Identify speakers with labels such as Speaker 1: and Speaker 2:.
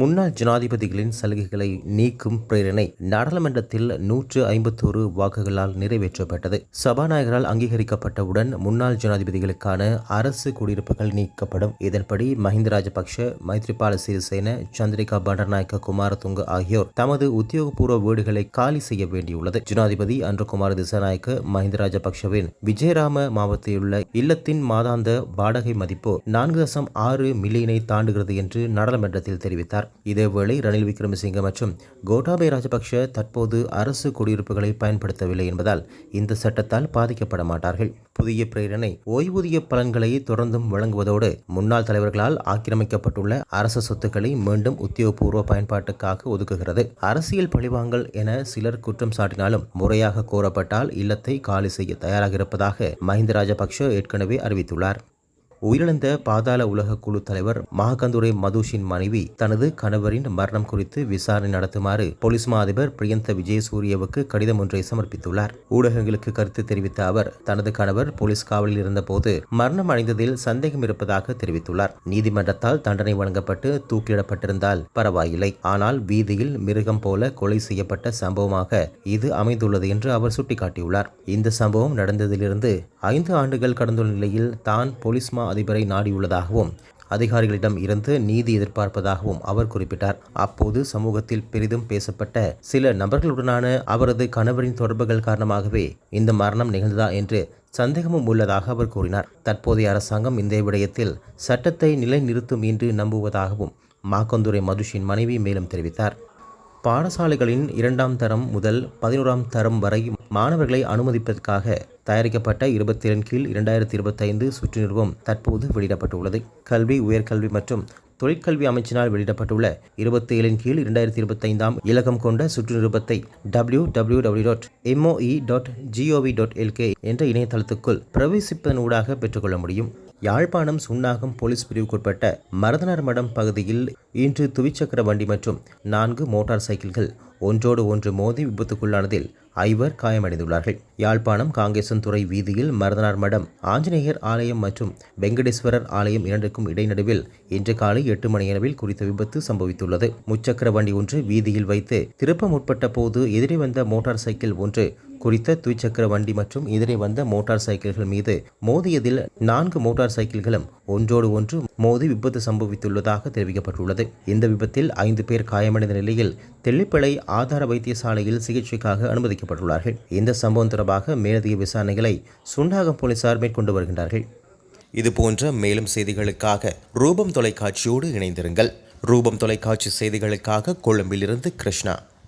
Speaker 1: முன்னாள் ஜனாதிபதிகளின் சலுகைகளை நீக்கும் பிரேரணை நாடாளுமன்றத்தில் நூற்று ஐம்பத்தோரு வாக்குகளால் நிறைவேற்றப்பட்டது. சபாநாயகரால் அங்கீகரிக்கப்பட்டவுடன் முன்னாள் ஜனாதிபதிகளுக்கான அரசு குடியிருப்புகள் நீக்கப்படும். இதன்படி மஹிந்த ராஜபக்ஷ மைத்ரிபால சிறிசேன சந்திரிகா பண்டர்நாயக்க குமாரதுங்க ஆகியோர் தமது உத்தியோகபூர்வ வீடுகளை காலி செய்ய வேண்டியுள்ளது. ஜனாதிபதி அன்றுகுமார் திசாநாயக்க மஹிந்த ராஜபக்ஷவின் விஜயராம மாவட்டத்திலுள்ள இல்லத்தின் மாதாந்த வாடகை மதிப்பு நான்கு தசம் ஆறு மில்லியனை தாண்டுகிறது என்று நாடாளுமன்றத்தில் தெரிவித்தார். இதேவேளை ரணில் விக்ரமசிங்க மற்றும் கோட்டாபய ராஜபக்ஷ தற்போது அரசு குடியிருப்புகளை பயன்படுத்தவில்லை என்பதால் இந்த சட்டத்தால் பாதிக்கப்பட மாட்டார்கள். புதிய பிரேரணை ஓய்வூதிய பலன்களை தொடர்ந்தும் வழங்குவதோடு முன்னாள் தலைவர்களால் ஆக்கிரமிக்கப்பட்டுள்ள அரசு சொத்துக்களை மீண்டும் உத்தியோகபூர்வ பயன்பாட்டுக்காக ஒதுக்குகிறது. அரசியல் பழிவாங்கல் என சிலர் குற்றம் சாட்டினாலும் முறையாக கோரப்பட்டால் இல்லத்தை காலி செய்ய தயாராக இருப்பதாக மஹிந்த ராஜபக்ஷ ஏற்கனவே அறிவித்துள்ளார். உயிரிழந்த பாதாள உலக குழு தலைவர் மகாகந்துரை மதுஷின் மனைவி தனது கணவரின் மரணம் குறித்து விசாரணை நடத்துமாறு போலீஸ் மா அதிபர் பிரியந்த விஜயசூரியவுக்கு கடிதம் ஒன்றை சமர்ப்பித்துள்ளார். ஊடகங்களுக்கு கருத்து தெரிவித்த அவர் தனது கணவர் போலீஸ் காவலில் இருந்தபோது மரணம் அடைந்ததில் சந்தேகம் இருப்பதாக தெரிவித்துள்ளார். நீதிமன்றத்தால் தண்டனை வழங்கப்பட்டு தூக்கிலிடப்பட்டிருந்தால் பரவாயில்லை. ஆனால் வீதியில் மிருகம் போல கொலை செய்யப்பட்ட சம்பவமாக இது அமைந்துள்ளது என்று அவர் சுட்டிக்காட்டியுள்ளார். இந்த சம்பவம் நடந்ததிலிருந்து ஐந்து ஆண்டுகள் கடந்துள்ள நிலையில் தான் போலீஸ் மா அதிபரை நாடியுள்ளதாகவும் அதிகாரிகளிடம் இருந்து நீதி எதிர்பார்ப்பதாகவும் அவர் குறிப்பிட்டார். அப்போது சமூகத்தில் பெரிதும் பேசப்பட்ட சில நபர்களுடனான அவரது கணவரின் தொடர்புகள் காரணமாகவே இந்த மரணம் நிகழ்ந்ததா என்று சந்தேகமும் உள்ளதாக அவர் கூறினார். தற்போதைய அரசாங்கம் இந்த விடயத்தில் சட்டத்தை நிலைநிறுத்தும் என்று நம்புவதாகவும் மாக்கந்துரை மதுஷின் மனைவி மேலும் தெரிவித்தார். பாடசாலைகளின் இரண்டாம் தரம் முதல் பதினோராம் தரம் வரை மாணவர்களை அனுமதிப்பதற்காக தயாரிக்கப்பட்ட இருபத்தேழின் கீழ் இரண்டாயிரத்தி இருபத்தைந்து சுற்றுநிறுவம் தற்போது வெளியிடப்பட்டுள்ளது. கல்வி உயர்கல்வி மற்றும் தொழிற்கல்வி அமைச்சினால் வெளியிடப்பட்டுள்ள இருபத்தி ஏழின் கீழ் இரண்டாயிரத்தி இருபத்தைந்தாம் இலக்கம் கொண்ட சுற்று நிருபத்தை W W W dot MOE dot GOV dot LK என்ற இணையதளத்துக்குள் பிரவேசிப்பதனூடாக பெற்றுக்கொள்ள முடியும். யாழ்ப்பாணம் சுன்னாகம் போலீஸ் பிரிவுக்குட்பட்ட மரதனார் மடம் பகுதியில் இன்று துவிச்சக்கர வண்டி மற்றும் நான்கு மோட்டார் சைக்கிள்கள் ஒன்றோடு ஒன்று மோதி விபத்துக்குள்ளானதில் ஐவர் காயமடைந்துள்ளார்கள். யாழ்ப்பாணம் காங்கேசன்துறை வீதியில் மருதனார் மடம் ஆஞ்சநேயர் ஆலயம் மற்றும் வெங்கடேஸ்வரர் ஆலயம் இரண்டுக்கும் இடைநடுவில் இன்று காலை எட்டு மணியளவில் குறித்த விபத்து சம்பவித்துள்ளது. முச்சக்கர வண்டி ஒன்று வீதியில் வைத்து திருப்ப முற்பட்ட போது எதிரே வந்த மோட்டார் சைக்கிள் ஒன்று குறித்த துவிச்சக்கர வண்டி மற்றும் எதிரே வந்த மோட்டார் சைக்கிள்கள் மீது மோதியதில் நான்கு மோட்டார் சைக்கிள்களும் ஒன்றோடு ஒன்று மோதி விபத்து சம்பவித்துள்ளதாக தெரிவிக்கப்பட்டுள்ளது. இந்த விபத்தில் ஐந்து பேர் காயமடைந்த நிலையில் தெல்லிப்பளை ஆதார வைத்தியசாலையில் சிகிச்சைக்காக அனுமதிக்கப்பட்டுள்ளார்கள். இந்த சம்பவம் தொடர்பாக மேலதிக விசாரணைகளை சுண்டாகம் போலீசார் மேற்கொண்டு வருகின்றார்கள். இது போன்ற மேலும் செய்திகளுக்காக ரூபம் தொலைக்காட்சியோடு இணைந்திருங்கள். ரூபம் தொலைக்காட்சி செய்திகளுக்காக கொழும்பிலிருந்து கிருஷ்ணா.